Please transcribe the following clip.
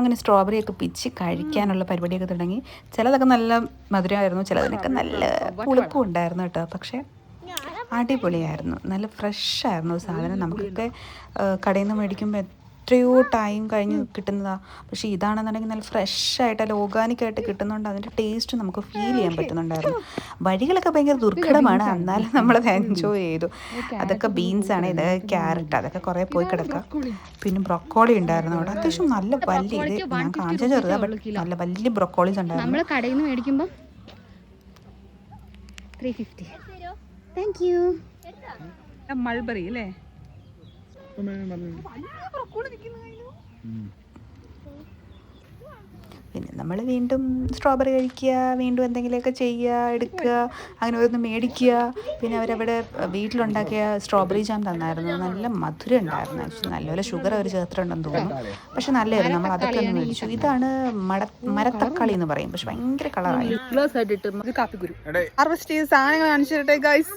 അങ്ങനെ സ്ട്രോബെറി ഒക്കെ പിച്ച് കഴിക്കാനുള്ള പരിപാടിയൊക്കെ തുടങ്ങി. ചിലതൊക്കെ നല്ല മധുരമായിരുന്നു ചിലതിനൊക്കെ നല്ല പുളിപ്പും ഉണ്ടായിരുന്നു കേട്ടോ. പക്ഷേ അടിപൊളിയായിരുന്നു. നല്ല ഫ്രഷ് ആയിരുന്നു സാധനം. നമുക്കൊക്കെ കടയിൽ നിന്ന് മേടിക്കുമ്പോൾ എത്രയോ ടൈം കഴിഞ്ഞ് കിട്ടുന്നതാണ് പക്ഷേ ഇതാണെന്നുണ്ടെങ്കിൽ നല്ല ഫ്രഷ് ആയിട്ട് അല്ല ഓർഗാനിക് ആയിട്ട് കിട്ടുന്നതുകൊണ്ട് അതിന്റെ ടേസ്റ്റ് നമുക്ക് ഫീൽ ചെയ്യാൻ പറ്റുന്നുണ്ടായിരുന്നു. വഴികളൊക്കെ ഭയങ്കര ദുർഘടമാണ്. എന്നാലും നമ്മളത് എൻജോയ് ചെയ്തു. അതൊക്കെ ബീൻസ് ആണ്. ഇത് ക്യാരറ്റ് അതൊക്കെ കുറേ പോയി കിടക്കാം പിന്നെ ബ്രൊക്കോളി ഉണ്ടായിരുന്നു അവിടെ. അത്യാവശ്യം നല്ല വലിയ ഇത് ഞാൻ കാണിച്ച ചെറുതാ ബട്ട് നല്ല വലിയ ബ്രൊക്കോളീസ് ഉണ്ടായിരുന്നു. നമ്മൾ കടയിൽ നിന്ന് മേടിക്കുമ്പോൾ three fifty thank you mulberry അല്ലേ? പിന്നെ നമ്മൾ വീണ്ടും സ്ട്രോബെറി കഴിക്കുക വീണ്ടും എന്തെങ്കിലുമൊക്കെ ചെയ്യുക എടുക്കുക അങ്ങനെ ഒന്ന് മേടിക്കുക. പിന്നെ അവരവിടെ വീട്ടിലുണ്ടാക്കിയ സ്ട്രോബെറി ജാം തന്നായിരുന്നു. നല്ല മധുരം ഉണ്ടായിരുന്നു. ആക്ച്വലി നല്ലപോലെ ഷുഗർ അവർ ചേർത്തിട്ടുണ്ടെന്ന് തോന്നുന്നു. പക്ഷെ നല്ലതായിരുന്നു. നമ്മൾ അതൊക്കെ ഒന്ന് മേടിച്ചു. ഇതാണ് മട മരത്തക്കാളി എന്ന് പറയും. പക്ഷെ ഭയങ്കര കളറായി. ഹാർവസ്റ്റ് ചെയ്ത സാധനങ്ങൾ കാണിച്ചിട്ടെ ഗൈസ്